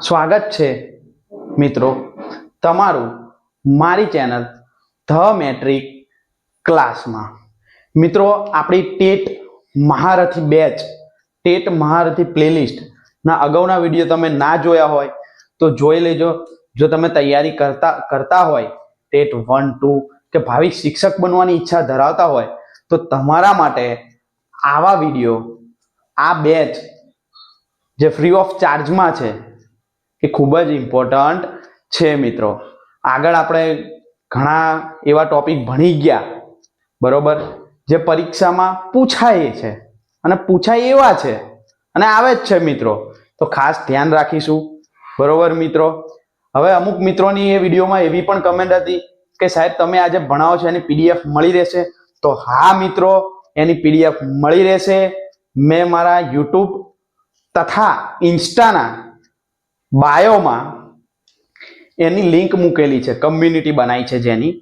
સ્વાગત છે, મિત્રો. તમારું મારી ચેનલ ધ મેટ્રિક ક્લાસમાં. મિત્રો, આપણી ટેટ મહારથી બેચ, ટેટ મહારથી પ્લેલિસ્ટ ના અગાઉના વીડિયો તમે ના જોયા હોય, તો જોઈ લેજો. જો તમે તૈયારી કરતા કરતા હોય, ટેટ વન, ટુ, કે ભાવિ શિક્ષક બનવાની ઈચ્છા ધરાવતા હોય, તો તમારા માટે આવા વીડિયો, આ બેચ જે ફ્રી ઓફ ચાર્જમાં છે, એ ખૂબ જ ઇમ્પોર્ટન્ટ છે મિત્રો. આગળ આપણે ઘણા એવા ટોપિક ભણી ગયા, બરોબર? જે પરીક્ષામાં પૂછાય છે. અને પૂછાય એવા છે, અને આવે જ છે મિત્રો. તો ખાસ ધ્યાન રાખીશું. બરોબર મિત્રો? હવે અમુક મિત્રોની એ વિડીયોમાં એવી પણ કમેન્ટ હતી કે સાહેબ, તમે આજે ભણાવો છો, એની પીડીએફ મળી રહેશે? તો હા મિત્રો, એની પીડીએફ મળી રહેશે. મેં મારા યુટ્યુબ તથા ઇન્સ્ટાના બાયોમાં એની લિંક મૂકેલી છે કમ્યુનિટી બનાવી છે જેની.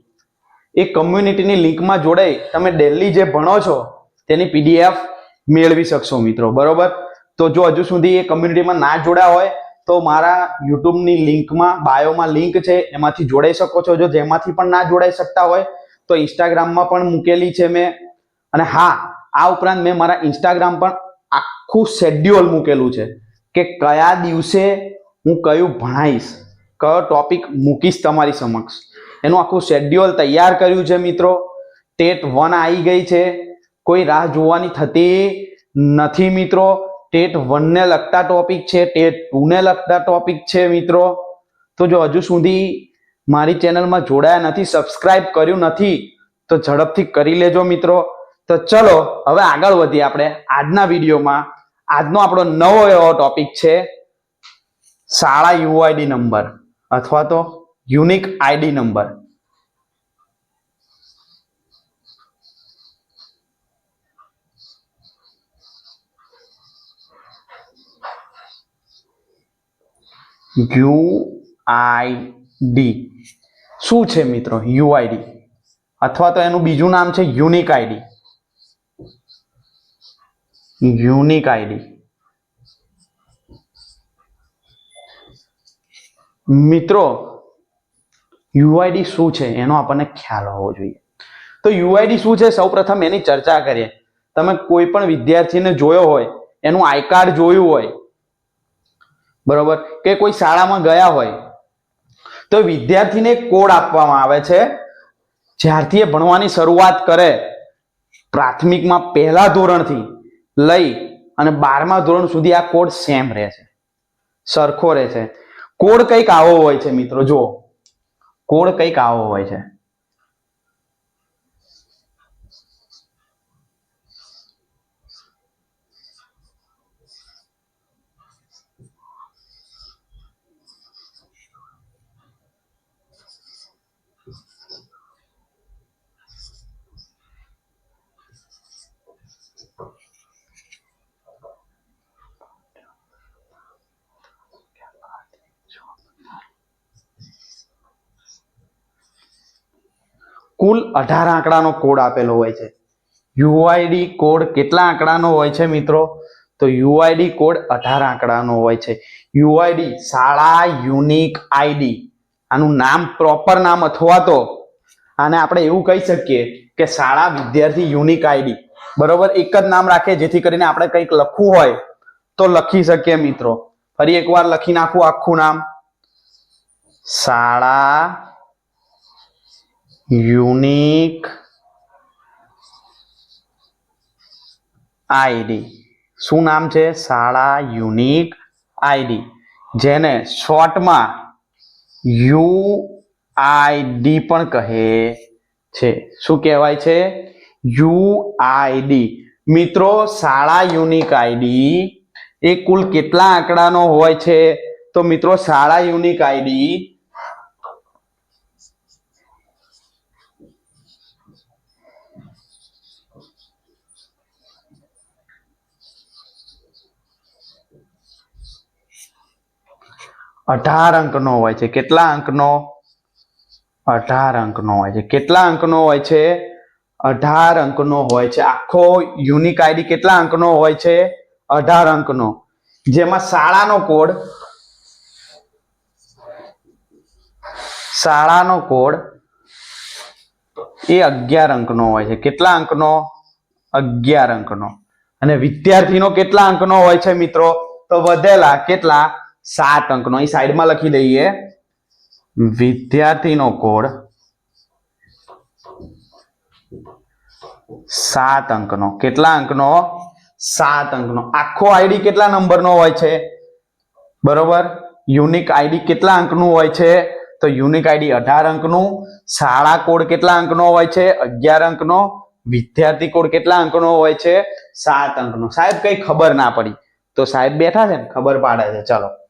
એ કમ્યુનિટીની લિંકમાં જોડાઈ તમે ડેલી જે ભણો છો, તેની પીડીએફ મેળવી શકશો મિત્રો, બરોબર? તો જો હજુ સુધી એ કમ્યુનિટીમાં ના જોડ્યા હોય, તો મારા યુટ્યુબની લિંકમાં, બાયોમાં લિંક છે, એમાંથી જોડાઈ શકો છો. જો જેમાંથી પણ ના જોડાઈ શકતા હોય, તો ઇન્સ્ટાગ્રામમાં પણ મૂકેલી છે મેં. અને હા, આ ઉપરાંત મેં મારા ઇન્સ્ટાગ્રામ પર આખું શેડ્યુઅલ મૂકેલું છે કે કયા દિવસે હું કયું ભણાવીશ કયો ટોપિક મૂકીશ તમારી સમક્ષ. એનું આખું શેડ્યુઅલ તૈયાર કર્યું છે મિત્રો. ટેટ વન આવી ગઈ છે. કોઈ રાહ જોવાની થતી નથી મિત્રો. ટેટ વનને લગતા ટોપિક છે. ટેટ ટુને લગતા ટોપિક છે મિત્રો. તો જો હજુ સુધી મારી ચેનલમાં જોડાયા નથી સબસ્ક્રાઇબ કર્યું નથી, તો ઝડપથી કરી લેજો મિત્રો. તો ચલો, હવે આગળ વધીએ આપણે આજના વિડીયોમાં. આજનો આપણો નવો એવો ટોપિક છે શાળા યુઆઈડી નંબર અથવા તો યુનિક આઈડી નંબર યુઆઈડી શું છે મિત્રો યુઆઈડી અથવા તો એનું બીજું નામ છે યુનિક આઈડી યુનિક આઈડી. મિત્રો, યુઆઈડી શું છે? એનો આપણને ખ્યાલ હોવો જોઈએ. તો યુઆઈડી શું છે? સૌપ્રથમ એની ચર્ચા કરીએ. તમે કોઈ પણ વિદ્યાર્થીને જોયો હોય, એનું આઈ કાર્ડ જોયું હોય, બરોબર, કે કોઈ શાળામાં ગયા હોય, તો વિદ્યાર્થીને કોડ આપવામાં આવે છે. જ્યારથી એ ભણવાની શરૂઆત કરે, પ્રાથમિકમાં પહેલા ધોરણથી. લઈ અને બારમા ધોરણ સુધી આ કોડ સેમ રહે છે સરખો રહે છે કોડ કંઈક આવો હોય છે મિત્રો, જુઓ. કોડ કંઈક આવો હોય છે. કુલ અઢાર આંકડાનો કોડ આપેલો હોય છે. યુઆઈડી કોડ કેટલા આંકડાનો હોય છે મિત્રો? તો યુઆઈડી કોડ અઢાર આંકડાનો હોય છે. યુઆઈડી શાળા યુનિક આઈડી આનું નામ પ્રોપર નામ અથવા તો આને આપણે એવું કહી શકીએ કે શાળા વિદ્યાર્થી યુનિક આઈડી બરોબર? એક જ નામ રાખે જેથી કરીને આપણે કંઈક લખવું હોય તો લખી શકીએ મિત્રો. ફરી એકવાર લખી નાખું આખું નામ. શાળા યુનિક આઈડી. શું નામ છે? શાળા યુનિક આઈડી. જેને શોર્ટમાં યુ આઈડી પણ કહે છે. શું કહેવાય છે? યુ આઈડી મિત્રો, શાળા યુનિક આઈડી એ કુલ કેટલા આંકડાનો હોય છે? તો મિત્રો, શાળા યુનિક આઈડી અઢાર અંકનો હોય છે. કેટલા અંકનો? અઢાર અંકનો હોય છે. કેટલા અંકનો હોય છે? અઢાર અંકનો હોય છે. આખો યુનિક આઈડી કેટલા અંકનો હોય છે? અઢાર અંકનો. જેમાં શાળાનો કોડ શાળાનો કોડ એ અગિયાર અંકનો હોય છે. કેટલા અંકનો? અગિયાર અંકનો. અને વિદ્યાર્થીનો કેટલા અંકનો હોય છે મિત્રો? તો વધેલા કેટલા? સાત અંકનો. અહીં સાઈડમાં લખી દઈએ. વિદ્યાર્થીનો કોડ સાત અંકનો. કેટલા અંકનો? સાત અંકનો. આખો આઈડી કેટલા નંબરનો હોય છે? બરોબર? યુનિક આઈડી કેટલા અંકનું હોય છે? તો યુનિક આઈડી અઢાર અંકનું. શાળા કોડ કેટલા અંકનો હોય છે? અગિયાર અંકનો. વિદ્યાર્થી કોડ કેટલા અંકનો હોય છે? સાત અંકનો. સાહેબ, કઈ ખબર ના પડી. તો સાહેબ બેઠા છે ને? ખબર પાડે છે. ચલો.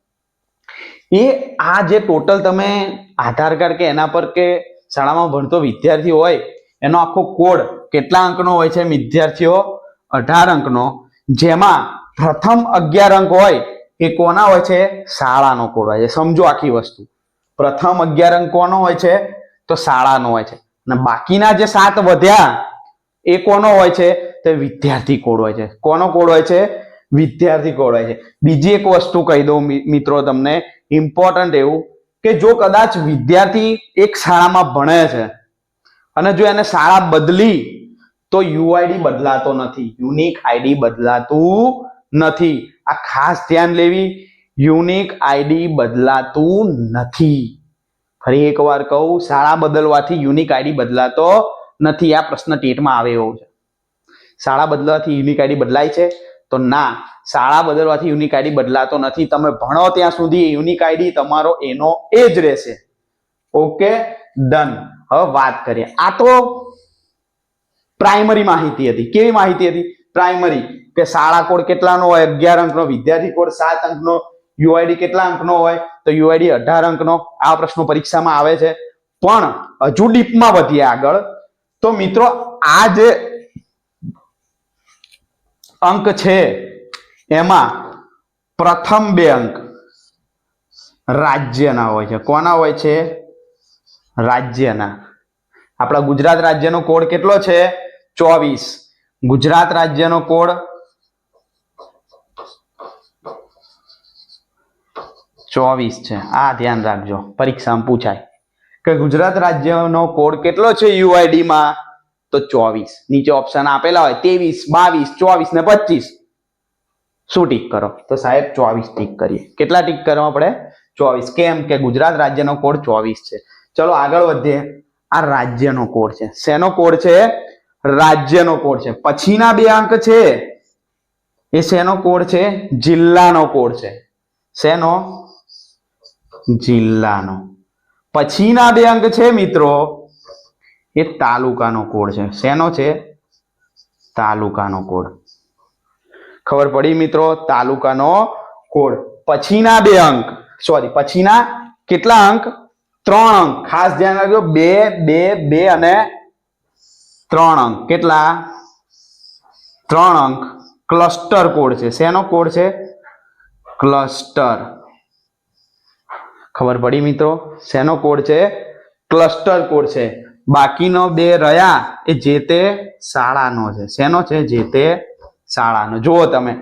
એ આ જે ટોટલ તમે આધાર કાર્ડ કે એના પર કે શાળામાં ભણતો વિદ્યાર્થી હોય, એનો આખો કોડ કેટલા અંકનો હોય છે વિદ્યાર્થીઓ? અઢાર અંકનો. જેમાં પ્રથમ અગિયાર અંક હોય, એ કોના હોય છે? શાળાનો કોડ હોય છે. સમજો આખી વસ્તુ. પ્રથમ અગિયાર અંક કોનો હોય છે? તો શાળાનો હોય છે. અને બાકીના જે સાત વધ્યા, એ કોનો હોય છે? તો વિદ્યાર્થી કોડ હોય છે. કોનો કોડ હોય છે? વિદ્યાર્થી કોડ હોય છે. બીજી એક વસ્તુ કહી દઉં મિત્રો તમને. ઇમ્પોર્ટન્ટ એવું કે જો કદાચ વિદ્યાર્થી એક શાળામાં ભણે છે અને જો એને શાળા બદલી તો યુઆઈડી બદલાતો નથી યુનિક આઈડી બદલાતું નથી. આ ખાસ ધ્યાન લેવી યુનિક આઈડી બદલાતું નથી. ફરી એકવાર કહું, શાળા બદલવાથી યુનિક આઈડી બદલાતો નથી. આ પ્રશ્ન ટેટમાં આવે એવો છે. શાળા બદલવાથી યુનિક આઈડી બદલાય છે. તો ના, શાળા બદલવાથી યુનિક આઈડી બદલાતો નથી. તમે ભણો ત્યાં સુધી યુનિક આઈડી તમારો એનો એ જ રહેશે. ઓકે ડન હવે વાત કરીએ. આ તો પ્રાઇમરી માહિતી હતી. કેવી માહિતી હતી? પ્રાઇમરી કે શાળા કોડ કેટલાનો હોય, અગિયાર અંકનો, વિદ્યાર્થી કોડ સાત અંકનો યુઆઈડી કેટલા અંકનો હોય? તો યુઆઈડી અઢાર અંકનો. આ પ્રશ્નો પરીક્ષામાં આવે છે. પણ હજુ ડીપમાં વધીએ આગળ. તો મિત્રો, આ જે અંક છે. એમાં પ્રથમ બે અંક રાજ્યના હોય છે. કોના હોય છે? રાજ્યના. આપણા ગુજરાત રાજ્યનો કોડ કેટલો છે? ચોવીસ. ગુજરાત રાજ્યનો કોડ ચોવીસ છે. આ ધ્યાન રાખજો. પરીક્ષામાં પૂછાય. કે ગુજરાત રાજ્યનો કોડ કેટલો છે યુઆઈડી માં તો ચોવીસ. નીચે ઓપ્શન આપેલા હોય ત્રેવીસ, બાવીસ, ચોવીસ ને પચીસ. શું ટીક કરો? તો સાહેબ, ચોવીસ ટીક કરીએ. કેટલા ટીક કરવા આપણે ચોવીસ. કેમ કે ગુજરાત રાજ્યનો કોડ ચોવીસ છે. ચલો આગળ વધીએ. આ રાજ્યનો કોડ છે. શેનો કોડ છે? રાજ્યનો કોડ છે. પછીના બે અંક છે. એ શેનો કોડ છે? જિલ્લાનો કોડ છે. શેનો? જિલ્લાનો. પછીના બે અંક છે, મિત્રો. એ તાલુકાનો કોડ છે. શેનો છે? તાલુકાનો કોડ. ખબર પડી મિત્રો? તાલુકાનો કોડ. પછીના બે અંક. સોરી પછીના કેટલા અંક? ત્રણ અંક. ખાસ ધ્યાન રાખજો. બે બે બે અને ત્રણ અંક. કેટલા? ત્રણ અંક. ક્લસ્ટર કોડ છે. શેનો કોડ છે? ક્લસ્ટર. ખબર પડી મિત્રો? શેનો કોડ છે? ક્લસ્ટર કોડ છે. બાકીનો બે રહ્યા એ જે તે શાળાનો છે. શેનો છે? જે તે શાળાનો. જુઓ તમે.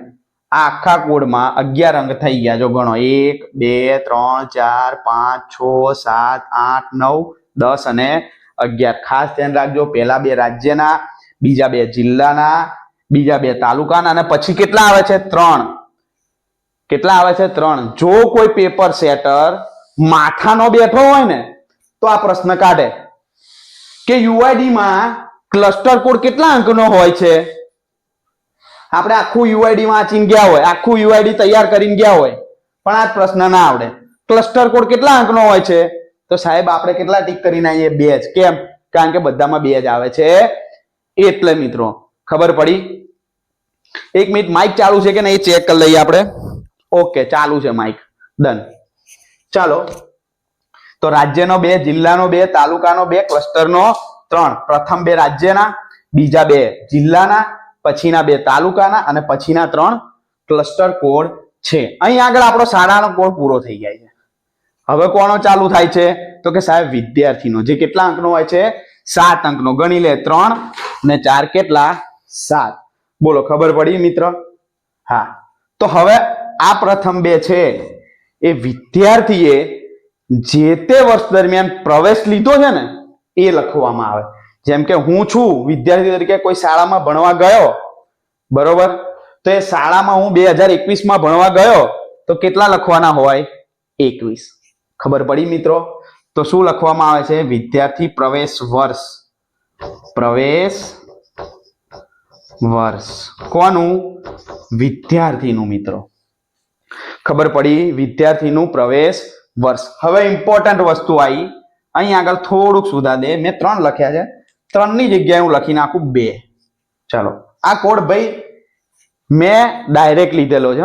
આ આખા કોડમાં અગિયાર અંક થઈ ગયા. જો ગણો. એક, બે, ત્રણ, ચાર, પાંચ, છ, સાત, આઠ, નવ, દસ અને અગિયાર. ખાસ ધ્યાન રાખજો. પહેલા બે રાજ્યના, બીજા બે જિલ્લાના, બીજા બે તાલુકાના અને પછી કેટલા આવે છે? ત્રણ. કેટલા આવે છે? ત્રણ. જો કોઈ પેપર સેટર માથાનો બેઠો હોય ને, તો આ પ્રશ્ન કાઢે. કે યુઆઈડીમાં ક્લસ્ટર કોડ કેટલા અંકનો હોય છે? આપણે આખું યુઆઈડીમાં વાંચીને ગયા હોય, આખું યુઆઈડી તૈયાર કરીને ગયા હોય, પણ આ પ્રશ્ન ના આવડે. ક્લસ્ટર કોડ કેટલા અંકનો હોય છે? તો સાહેબ, આપણે કેટલા ટીક કરીને આવીએ? બે જ. કેમ? કારણ કે બધામાં બે જ આવે છે. એટલે મિત્રો, ખબર પડી? એક મિનિટ માઇક ચાલુ છે કે નહીં? ચેક કરી લઈએ આપણે. ઓકે ચાલુ છે માઇક ડન ચાલો. તો રાજ્યનો બે, જિલ્લાનો બે, તાલુકાનો બે, ક્લસ્ટરનો ત્રણ. પ્રથમ બે રાજ્યના, બીજા બે જિલ્લાના, પછીના બે તાલુકાના અને પછીના ત્રણ ક્લસ્ટર કોડ છે. અહીં આગળ આપણો શાળાનો કોડ પૂરો થઈ જાય છે. હવે કોનો ચાલુ થાય છે? તો કે સાહેબ વિદ્યાર્થીનો. જે કેટલા અંકનો હોય છે? સાત અંકનો. ગણી લે ત્રણ ને ચાર કેટલા? સાત. બોલો, ખબર પડી મિત્ર? હા. તો હવે આ પ્રથમ બે છે. એ વિદ્યાર્થીએ જે તે વર્ષ દરમિયાન પ્રવેશ લીધો છે ને, એ લખવામાં આવે. જેમ કે હું છું, વિદ્યાર્થી તરીકે કોઈ શાળામાં ભણવા ગયો, બરોબર? તો એ શાળામાં હું બે હજાર એકવીસમાં ભણવા ગયો, તો કેટલા લખવાના હોય? એકવીસ. ખબર પડી મિત્રો? તો શું લખવામાં આવે છે? વિદ્યાર્થી પ્રવેશ વર્ષ. પ્રવેશ વર્ષ. કોનું? વિદ્યાર્થીનું મિત્રો. ખબર પડી? વિદ્યાર્થીનું પ્રવેશ વર્ષ. હવે ઇમ્પોર્ટન્ટ વસ્તુ આવી અહીં આગળ થોડુંક સુધા દે. મેં ત્રણ લખ્યા છે. ત્રણની જગ્યાએ હું લખી નાખું બે. ચાલો. આ કોડ ભાઈ મેં ડાયરેક્ટ લીધેલો છે.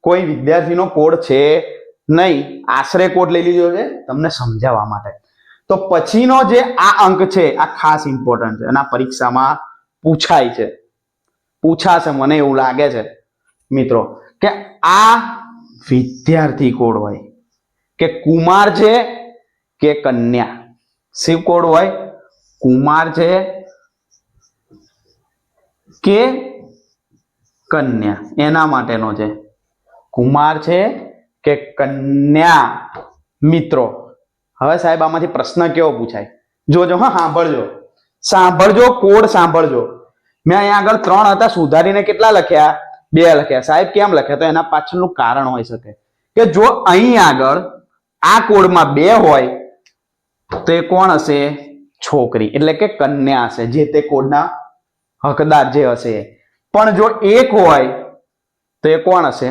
કોઈ વિદ્યાર્થીનો કોડ છે નહીં. આશરે કોડ લઈ લીધો છે. તમને સમજાવવા માટે. તો પછીનો જે આ અંક છે, આ ખાસ ઇમ્પોર્ટન્ટ છે. અને આ પરીક્ષામાં પૂછાય છે. પૂછાશે મને એવું લાગે છે, મિત્રો, કે આ વિદ્યાર્થી કોડ હોય. કે કુમાર છે કે કન્યા? શિવ કોડ હોય? કુમાર છે કે કન્યા? એના માટેનો છે. કુમાર છે કે કન્યા? મિત્રો, હવે સાહેબ આમાંથી પ્રશ્ન કેવો પૂછાય? જોજો, હા, સાંભળજો. સાંભળજો, કોડ સાંભળજો. મેં અહીંયા આગળ ત્રણ હતા, સુધારીને કેટલા લખ્યા? બે લખ્યા. સાહેબ કેમ લખ્યા? તો એના પાછળનું કારણ હોઈ શકે. કે જો અહીં આગળ આ કોડમાં બે હોય, તો એ કોણ હશે? છોકરી. એટલે કે કન્યા હશે, જે તે કોડના હકદાર જે હશે. પણ જો એક હોય, તો એ કોણ હશે?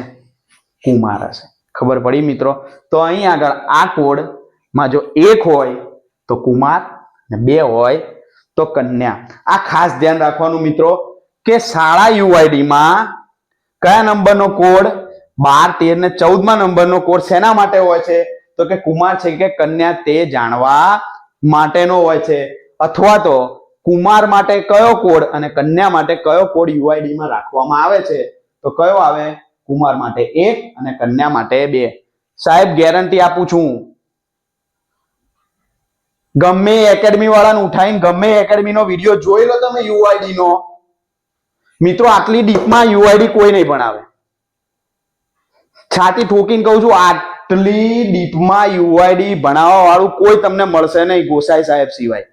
કુમાર હશે. ખબર પડી મિત્રો? તો અહીં આગળ આ કોડમાં જો એક હોય, તો કુમાર ને બે હોય, તો કન્યા. આ ખાસ ધ્યાન રાખવાનું મિત્રો, કે શાળા યુઆઈડીમાં કયા નંબરનો કોડ? બાર, તેર ને ચૌદમાં નંબરનો કોડ શેના માટે હોય છે? તો કે કુમાર છે કે કન્યા તે જાણવા માટેનો હોય છે. અથવા તો કુમાર માટે કયો કોડ અને કન્યા માટે કયો કોડ યુઆઈડી રાખવામાં આવે છે? તો કયો આવે? કુમાર માટે એક અને કન્યા માટે બે. સાહેબ, ગેરંટી આપું છું. ગમે એકેડમી વાળાને ઉઠાઈને ગમે એકેડમી નો વીડિયો જોઈ લો તમે યુઆઈડી નો. મિત્રો, આટલી ડીપમાં યુઆઈડી કોઈ નહીં ભણાવે. છાતી ઠોકીને કહું છું આટલી ડીપમાં યુઆઈડી ભણાવવા વાળું કોઈ તમને મળશે નહીં, ગોસાઈ સાહેબ સિવાય.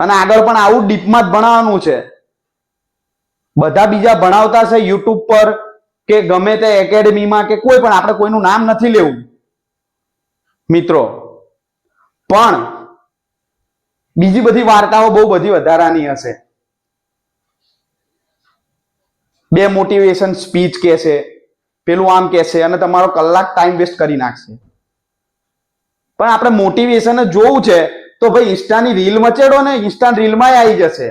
અને આગળ પણ આવું ડીપમાં જ ભણાવવાનું છે. બધા બીજા ભણાવતા છે યુટ્યુબ પર કે ગમે તે એકેડમીમાં કે કોઈ પણ, આપણે કોઈનું નામ નથી લેવું. મિત્રો, પણ બીજી બધી વાર્તાઓ બહુ બધી વધારાની હશે. બે મોટિવેશન સ્પીચ કહેશે પેલું આમ કહેશે અને તમારો કલાક ટાઈમ વેસ્ટ કરી નાખશે. પણ આપણે મોટિવેશન જોવું છે, તો ભાઈ ઇન્સ્ટાની રીલ મચેડો ને ઇન્સ્ટા રીલમાં આવી જશે.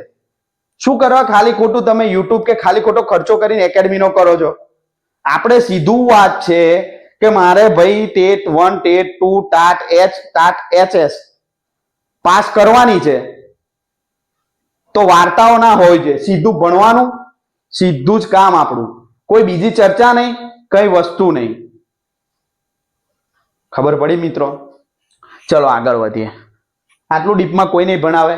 શું કરવા? ખાલી ખોટું તમે યુટ્યુબ કે ખાલી ખોટો ખર્ચો કરીને એકેડમીનો કરો છો. આપણે સીધું વાત છે કે મારે ભાઈ TET one, TET two, TAT H TAT H S pass કરવાની છે. તો વાર્તાઓ ના હોય છે, સીધું ભણવાનું સીધું જ કામ આપણું. કોઈ બીજી ચર્ચા નહીં, કઈ વસ્તુ નહીં. ખબર પડી મિત્રો? ચલો આગળ વધીએ. આટલું ડીપમાં કોઈ નહીં ભણાવે.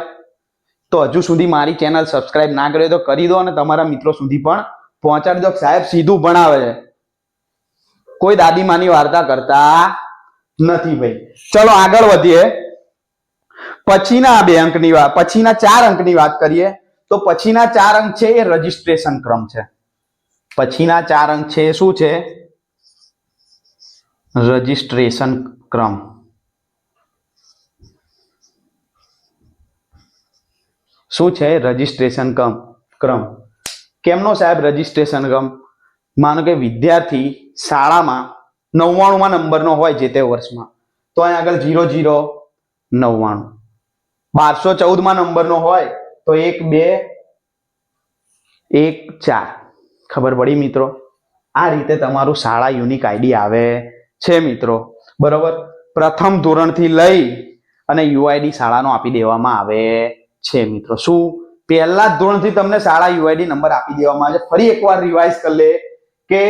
તો હજુ સુધી મારી ચેનલ સબસ્ક્રાઇબ ના કરી તો કરી દો અને તમારા મિત્રો સુધી પણ પહોંચાડી દો. સાહેબ સીધું ભણાવે છે. કોઈ દાદીમાની વાર્તા કરતા નથી ભાઈ. ચલો આગળ વધીએ. પછીના બે અંકની વાત પછીના ચાર અંકની વાત કરીએ. તો પછીના ચાર અંક છે એ રજીસ્ટ્રેશન ક્રમ છે. પછીના ચાર અંક છે શું છે? રજીસ્ટ્રેશન ક્રમ. શું છે? રજીસ્ટ્રેશન ક્રમ. ક્રમ. કેમનો સાહેબ રજીસ્ટ્રેશન ક્રમ? માનો કે વિદ્યાર્થી શાળામાં નવ્વાણુંમાં નંબરનો હોય જે તે વર્ષમાં. તો અહીં આગળ ઝીરો જીરો નવ્વાણું. બારસો ચૌદમાં નંબરનો હોય તો એક, બે, એક, ચાર. ખબર પડી મિત્રો? આ રીતે તમારું શાળા યુનિક આઈડી આવે છે મિત્રો. બરોબર? પ્રથમ ધોરણથી લઈ અને યુઆઈડી શાળાનો આપી દેવામાં આવે છે મિત્રો. શું? પહેલા ધોરણથી તમને શાળા યુઆઈડી નંબર આપી દેવામાં આવે છે. ફરી એકવાર રિવાઇઝ કરી લે કે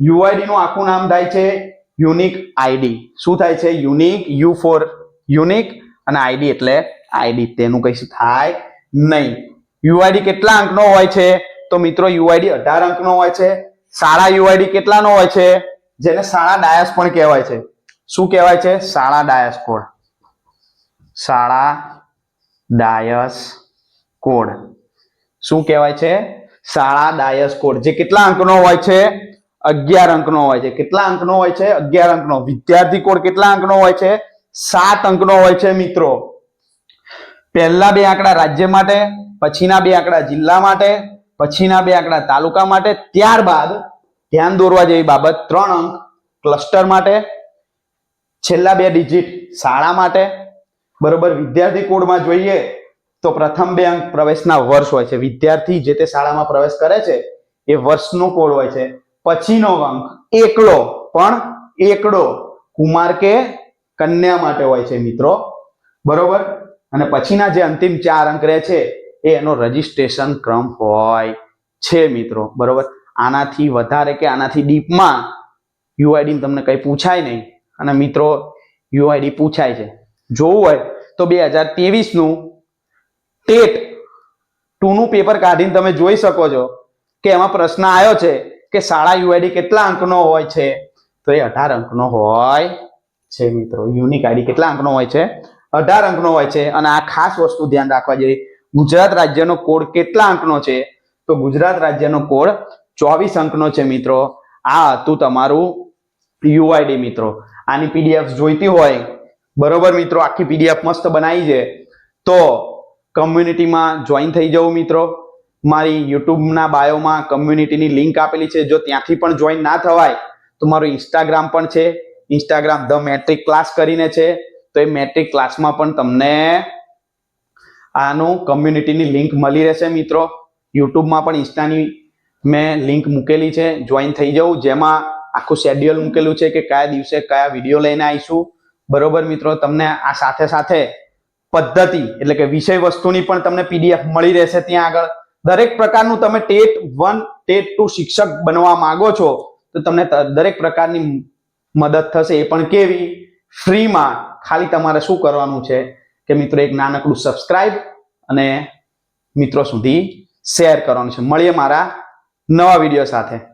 યુઆઈડી નું આખું નામ થાય છે યુનિક આઈડી શું થાય છે? યુનિક યુ ફોર યુનિક અને આઈડી એટલે આઈડી તેનું કઈ થાય નહીં. યુઆઈડી કેટલા અંકનો હોય છે? તો મિત્રો યુઆઈડી અઢાર અંકનો હોય છે. શાળા યુઆઈડી કેટલાનો હોય છે? જેને શાળા ડાયસ પણ કહેવાય છે. શું કહેવાય છે? શાળા ડાયસ કોડ શાળા ડાયસ કોડ શું કહેવાય છે? શાળા ડાયસ કોડ જે કેટલા અંકનો હોય છે? અગિયાર અંકનો હોય છે. કેટલા અંકનો હોય છે? અગિયાર અંકનો. વિદ્યાર્થી કોડ કેટલા અંકનો હોય છે? સાત અંકનો હોય છે, મિત્રો. પહેલા બે આંકડા રાજ્ય માટે, પછીના બે આંકડા જિલ્લા માટે, પછીના બે આંકડા તાલુકા માટે, ત્યારબાદ ધ્યાન દોરવા જેવી બાબત ત્રણ અંક ક્લસ્ટર માટે, છેલ્લા બે ડિજિટ શાળા માટે. બરોબર, વિદ્યાર્થી કોડમાં જોઈએ તો પ્રથમ બે અંક પ્રવેશના વર્ષ હોય છે. વિદ્યાર્થી જે તે શાળામાં પ્રવેશ કરે છે, એ વર્ષનો કોડ હોય છે. પછીનો અંક એકડો, પણ એકડો કુમાર કે કન્યા માટે હોય છે, મિત્રો. બરોબર? અને પછીના જે અંતિમ ચાર અંક રહે છે, એ એનો રજીસ્ટ્રેશન ક્રમ હોય છે મિત્રો, બરોબર? આનાથી વધારે કે આનાથી ડીપમાં યુઆઈડી તમને કંઈ પૂછાય નહીં. અને મિત્રો યુઆઈડી પૂછાય છે. જોવું હોય તો બે હજાર ત્રેવીસનું ટેટ ટુનું પેપર કાઢીને તમે જોઈ શકો છો કે એમાં પ્રશ્ન આવ્યો છે કે શાળા યુઆઈડી કેટલા અંકનો હોય છે? તો એ અઢાર અંકનો હોય છે મિત્રો. યુનિક આઈડી કેટલા અંકનો હોય છે? અઢાર અંકનો હોય છે અને આ ખાસ વસ્તુ ધ્યાન રાખવા જોઈએ ગુજરાત રાજ્યનો કોડ કેટલા અંકનો છે? તો ગુજરાત રાજ્યનો કોડ ચોવીસ અંકનો છે મિત્રો. આ હતું તમારું યુઆઈડી મિત્રો. આની પીડીએફ જોઈતી હોય, બરોબર મિત્રો, આખી પીડીએફ મસ્ત બનાવી છે. તો કમ્યુનિટીમાં જોઈન થઈ જવું મિત્રો. મારી યુટ્યુબના બાયોમાં કમ્યુનિટીની લિંક આપેલી છે. જો ત્યાંથી પણ જોઈન ના થવાય, તો મારું ઇન્સ્ટાગ્રામ પણ છે. ઇન્સ્ટાગ્રામ ધ મેટ્રિક ક્લાસ કરીને છે. તો એ મેટ્રિક ક્લાસમાં પણ તમને આનું કમ્યુનિટીની લિંક મળી રહેશે મિત્રો. યુટ્યુબમાં પણ ઇન્સ્ટાની મેં લિંક મૂકેલી છે જોઈન થઈ જવું જેમાં આખું શેડ્યુલ મૂકેલું છે કે કયા દિવસે કયા વીડિયો લઈને આવીશું. બરોબર મિત્રો, તમને આ સાથે સાથે પદ્ધતિ એટલે કે વિષય વસ્તુની પણ તમને પીડીએફ મળી રહેશે ત્યાં આગળ. દરેક પ્રકારનું તમે ટેટ વન, ટેટ ટુ શિક્ષક બનવા માંગો છો, તો તમને દરેક પ્રકારની મદદ થશે. એ પણ કેવી? ફ્રીમાં ખાલી તમારે શું કરવાનું છે કે મિત્રો એક નાનકડું સબસ્ક્રાઇબ અને મિત્રો સુધી શેર કરવાનું છે. મળીએ મારા નવા વીડિયો સાથે.